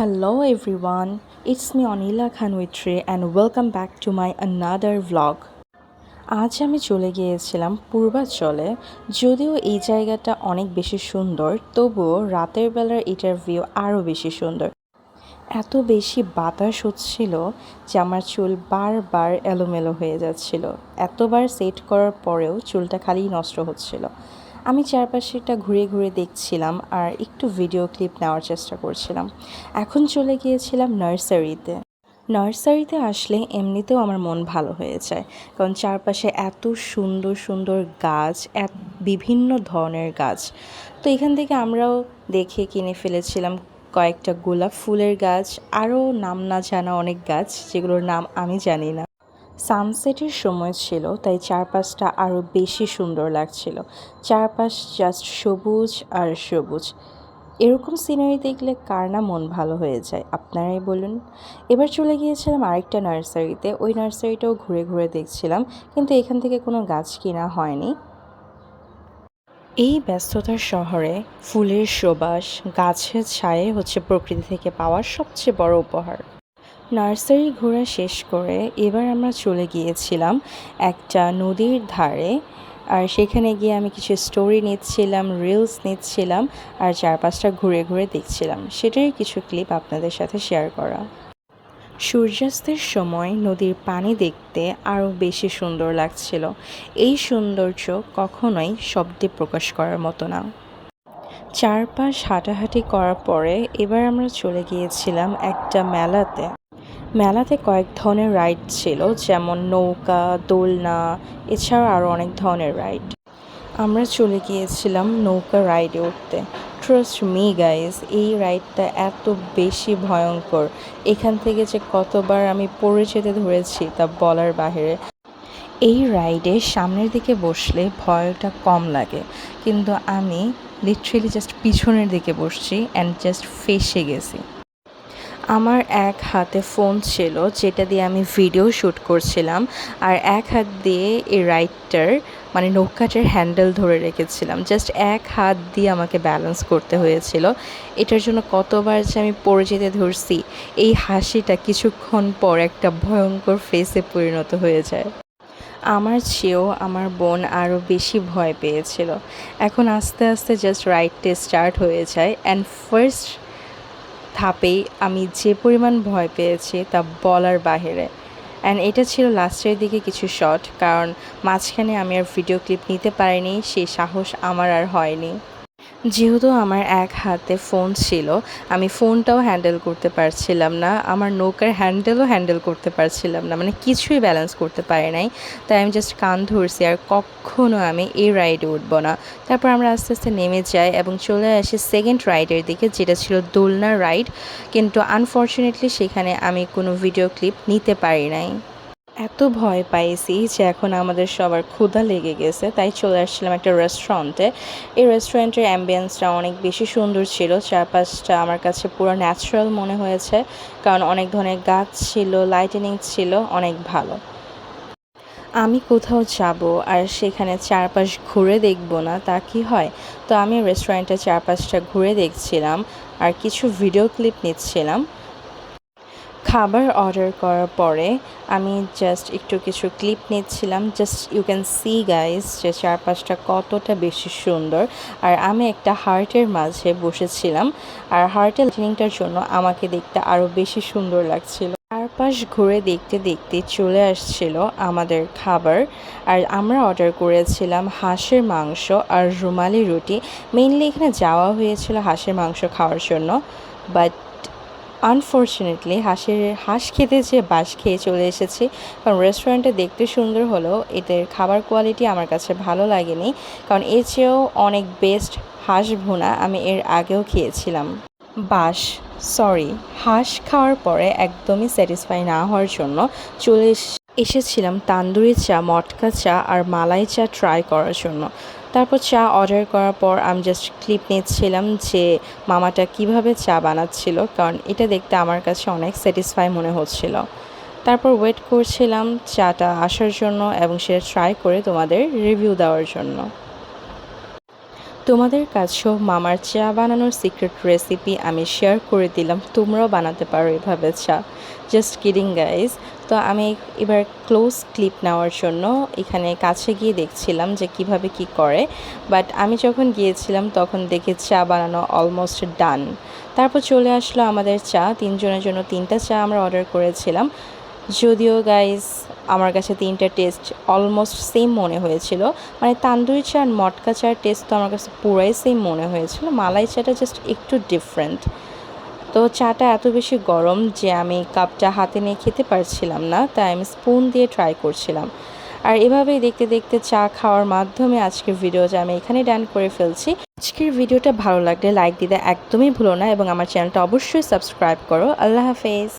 Hello everyone, it's me Anila Khanwitri and welcome back to my another vlog. আজ আমি চলে গিয়েছিলাম পূর্বাচলে যদিও এই জায়গাটা অনেক বেশি সুন্দর তবুও রাতের বেলার এটার ভিউ আরও বেশি সুন্দর। এত বেশি বাতাস হচ্ছিল যে আমার চুল বারবার এলোমেলো হয়ে যাচ্ছিল। এতবার সেট করার পরেও চুলটা খালি নষ্ট হচ্ছিল। আমি চারপাশেটা ঘুরে ঘুরে দেখছিলাম আর একটু ভিডিও ক্লিপ নেওয়ার চেষ্টা করছিলাম। এখন চলে গিয়েছিলাম নার্সারিতে নার্সারিতে আসলে এমনিতেও আমার মন ভালো হয়ে যায়। কারণ চারপাশে এত সুন্দর সুন্দর গাছ এক বিভিন্ন ধরনের গাছ। তো এখান থেকে আমরাও দেখে কিনে ফেলেছিলাম কয়েকটা গোলাপ ফুলের গাছ। আরও নাম না জানা অনেক গাছ, যেগুলোর নাম আমি জানি না। সানসেটের সময় ছিল, তাই চারপাশটা আরও বেশি সুন্দর লাগছিল। চারপাশ জাস্ট সবুজ আর সবুজ। এরকম সিনারি দেখলে কার না মন ভালো হয়ে যায়, আপনারাই বলুন। এবার চলে গিয়েছিলাম আরেকটা নার্সারিতে, ওই নার্সারিটাও ঘুরে ঘুরে দেখছিলাম, কিন্তু এখান থেকে কোনো গাছ কিনা হয়নি। এই ব্যস্ততার শহরে ফুলের সুবাস, গাছের ছায়ে হচ্ছে প্রকৃতি থেকে পাওয়ার সবচেয়ে বড় উপহার। নার্সারি ঘোরা শেষ করে এবার আমরা চলে গিয়েছিলাম একটা নদীর ধারে। আর সেখানে গিয়ে আমি কিছু স্টোরি নিচ্ছিলাম রিলস নিচ্ছিলাম, আর চারপাশটা ঘুরে ঘুরে দেখছিলাম। সেটারই কিছু ক্লিপ আপনাদের সাথে শেয়ার করা। সূর্যাস্তের সময় নদীর পানি দেখতে আরও বেশি সুন্দর লাগছিল। এই সৌন্দর্য কখনোই শব্দে প্রকাশ করার মতো না। চারপাশ হাঁটাহাঁটি করার পরে এবার আমরা চলে গিয়েছিলাম একটা মেলাতে। মেলাতে কয়েক ধরনের রাইড ছিল, যেমন নৌকা, দোলনা এছাড়াও আরও অনেক ধরনের রাইড আমরা চলে গিয়েছিলাম নৌকা রাইডে উঠতে। ট্রাস্ট মি গাইজ এই রাইডটা এত বেশি ভয়ঙ্কর। এখান থেকে যে কতবার আমি পড়ে যেতে ধরেছি, তা বলার বাহিরে। এই রাইডে সামনের দিকে বসলে ভয়টা কম লাগে, কিন্তু আমি লিটারেলি জাস্ট পিছনের দিকে বসছি অ্যান্ড জাস্ট ফেসে গেছি। আমার এক হাতে ফোন ছিল, যেটা দিয়ে আমি ভিডিও শ্যুট করছিলাম, আর এক হাত দিয়ে এই রাইডটার মানে নৌকাটার হ্যান্ডেল ধরে রেখেছিলাম। জাস্ট এক হাত দিয়ে আমাকে ব্যালেন্স করতে হয়েছিল। এটার জন্য কতবার যে আমি পড়ে যেতে ধরছি, এই হাসিটা কিছুক্ষণ পর একটা ভয়ঙ্কর ফেসে পরিণত হয়ে যায়। আমার চেয়েও আমার বোন আরও বেশি ভয় পেয়েছিল। এখন আস্তে আস্তে জাস্ট রাইডটা স্টার্ট হয়ে যায় অ্যান্ড ফার্স্ট ধাপেই আমি যে পরিমাণ ভয় পেয়েছি তা বলার বাহিরে। অ্যান্ড এটা ছিল লাস্টের দিকে কিছু শট কারণ মাঝখানে আমি আর ভিডিও ক্লিপ নিতে পারিনি, সেই সাহস আমার আর হয়নি। যেহেতু আমার এক হাতে ফোন ছিল, আমি ফোনটাও হ্যান্ডেল করতে পারছিলাম না, আমার নৌকার হ্যান্ডেলও হ্যান্ডেল করতে পারছিলাম না মানে কিছুই ব্যালেন্স করতে পারি নাই। তাই আমি জাস্ট কান ধরছি আর কখনও আমি এই রাইডে উঠবো না। তারপর আমরা আস্তে আস্তে নেমে যাই এবং চলে আসি সেকেন্ড রাইডের দিকে, যেটা ছিল দোলনা রাইড কিন্তু আনফর্চুনেটলি সেখানে আমি কোনো ভিডিও ক্লিপ নিতে পারি নাই। এত ভয় পাইছি যে এখন আমাদের সবার ক্ষুধা লেগে গেছে। তাই চলে আসছিলাম একটা রেস্টুরেন্টে এই রেস্টুরেন্টের অ্যাম্বিয়েন্সটা অনেক বেশি সুন্দর ছিল। চারপাশটা আমার কাছে পুরো ন্যাচারাল মনে হয়েছে। কারণ অনেক ধরনের গাছ ছিল লাইটেনিং ছিল, অনেক ভালো। আমি কোথাও যাব আর সেখানে চারপাশ ঘুরে দেখব না, তা কি হয়? তো আমি রেস্টুরেন্টের চারপাশটা ঘুরে দেখছিলাম আর কিছু ভিডিও ক্লিপ নিচ্ছিলাম। খাবার অর্ডার করার পরে আমি জাস্ট একটু কিছু ক্লিপ নিচ্ছিলাম। Just you can see guys যে চারপাশটা কতটা বেশি সুন্দর। আর আমি একটা হার্টের মাঝে বসেছিলাম। আর হার্টের লাইটিনিংটার জন্য আমাকে দেখতে আরও বেশি সুন্দর লাগছিল। চারপাশ ঘুরে দেখতে দেখতে চলে আসছিল আমাদের খাবার। আর আমরা অর্ডার করেছিলাম হাঁসের মাংস আর রুমালি রুটি। মেইনলি এখানে যাওয়া হয়েছিল হাঁসের মাংস খাওয়ার জন্য। বাট আনফর্চুনেটলি হাঁসের, হাঁস খেতে যে বাস খেয়ে চলে এসেছি, কারণ রেস্টুরেন্টে দেখতে সুন্দর হলেও এদের খাবার কোয়ালিটি আমার কাছে ভালো লাগেনি, কারণ এর চেয়েও অনেক বেস্ট হাঁস ভুনা আমি এর আগেও খেয়েছিলাম। বাস সরি হাঁস খাওয়ার পরে একদমই স্যাটিসফাই না হওয়ার জন্য চলে এসেছিলাম তান্দুরি চা, মটকা চা আর মালাই চা ট্রাই করার জন্য। তারপর চা অর্ডার করার পর আমি জাস্ট ক্লিপ নিচ্ছিলাম যে মামাটা কীভাবে চা বানাচ্ছিল, কারণ এটা দেখতে আমার কাছে অনেক স্যাটিসফাই মনে হচ্ছিল। তারপর ওয়েট করছিলাম চাটা আসার জন্য এবং সেটা ট্রাই করে তোমাদের রিভিউ দেওয়ার জন্য। তোমাদের কাছেও মামার চা বানানোর সিক্রেট রেসিপি আমি শেয়ার করে দিলাম, তোমরাও বানাতে পারো এভাবে চা। জাস্ট কিডিং গাইজ তো আমি এবার ক্লোজ ক্লিপ নেওয়ার জন্য এখানে কাছে গিয়ে দেখছিলাম যে কীভাবে কি করে। বাট আমি যখন গিয়েছিলাম তখন দেখে চা বানানো অলমোস্ট ডান তারপর চলে আসলো আমাদের চা, তিনজনের জন্য তিনটা চা আমরা অর্ডার করেছিলাম। যদিও গাইজ আমার কাছে তিনটা টেস্ট অলমোস্ট সেম মনে হয়েছিল। মানে তান্দুরি চা আর মটকা চার টেস্ট তো আমার কাছে পুরাই সেম মনে হয়েছিল। মালাই চাটা জাস্ট একটু ডিফারেন্ট তো চাটা এত বেশি গরম যে আমি কাপটা হাতে নিয়ে খেতে পারছিলাম না, তাই আমি স্পুন দিয়ে ট্রাই করছিলাম। আর এভাবেই দেখতে দেখতে চা খাওয়ার মাধ্যমে আজকের ভিডিওটা আমি এখানে ডান করে ফেলছি। আজকের ভিডিওটা ভালো লাগলে লাইক দিতে একদমই ভুলো না এবং আমার চ্যানেলটা অবশ্যই সাবস্ক্রাইব করো। আল্লাহ হাফেজ।